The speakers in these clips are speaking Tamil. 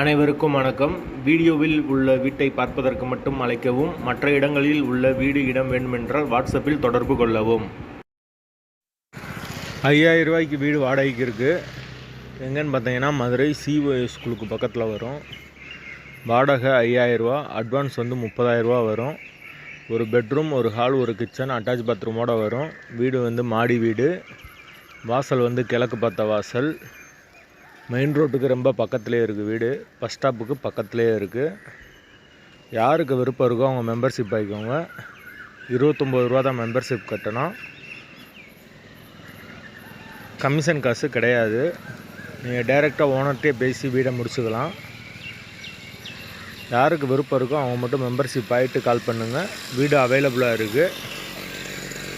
அனைவருக்கும் வணக்கம். வீடியோவில் உள்ள வீட்டை பார்ப்பதற்கு மட்டும் அழைக்கவும் மற்ற இடங்களில் உள்ள வீடு இடம் வேண்டுமென்றால் வாட்ஸ்அப்பில் தொடர்பு கொள்ளவும். ஐயாயிரம் ரூபாய்க்கு வீடு வாடகைக்கு இருக்குது எங்கன்னு பார்த்தீங்கன்னா மதுரை சிஓஎஸ் ஸ்கூலுக்கு பக்கத்தில் வரும். வாடகை ஐயாயிரரூவா அட்வான்ஸ் வந்து முப்பதாயிரரூவா வரும். ஒரு பெட்ரூம் ஒரு ஹால் ஒரு கிச்சன் அட்டாச் பாத்ரூமோட வரும். வீடு வந்து மாடி வீடு. வாசல் வந்து கிழக்கு பார்த்த வாசல். மெயின் ரோட்டுக்கு ரொம்ப பக்கத்துலேயே இருக்குது வீடு. பஸ் ஸ்டாப்புக்கு பக்கத்துலேயே இருக்குது யாருக்கு விருப்பம் இருக்கோ அவங்க மெம்பர்ஷிப் ஆகிக்கோங்க இருபத்தொம்போது ரூபா தான் மெம்பர்ஷிப் கட்டணும். கமிஷன் காசு கிடையாது. நீங்கள் டைரெக்டாக ஓனர்கிட்டே பேசி வீடை முடிச்சுக்கலாம். யாருக்கு விருப்பம் இருக்கோ அவங்க மட்டும் மெம்பர்ஷிப் ஆகிட்டு கால் பண்ணுங்கள் வீடு அவைலபிளாக இருக்குது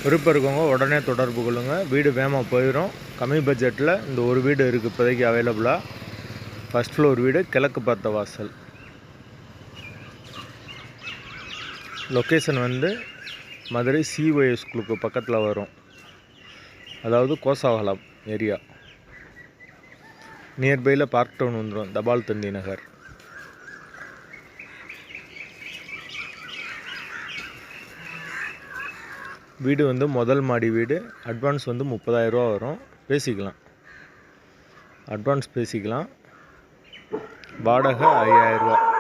விருப்பம் இருக்கவங்க உடனே தொடர்பு கொள்ளுங்கள் வீடு வேகமாக போயிடும் கம்மி பட்ஜெட்டில் இந்த ஒரு வீடு இருக்குது இப்போதைக்கு அவைலபிளாக ஃபஸ்ட் ஃப்ளோர் வீடு கிழக்கு பார்த்த வாசல். லொக்கேஷன் வந்து மதுரை சிஒய் ஸ்கூலுக்கு பக்கத்தில் வரும். அதாவது கோசாவளம் ஏரியா நியர்பையில் பார்க் டவுன் வந்துடும் தபால் தந்தி நகர். வீடு வந்து முதல் மாடி வீடு. அட்வான்ஸ் வந்து முப்பதாயிரரூவா வரும். பேசிக்கலாம். அட்வான்ஸ் பேசிக்கலாம். வாடகை ஐயாயிரரூவா.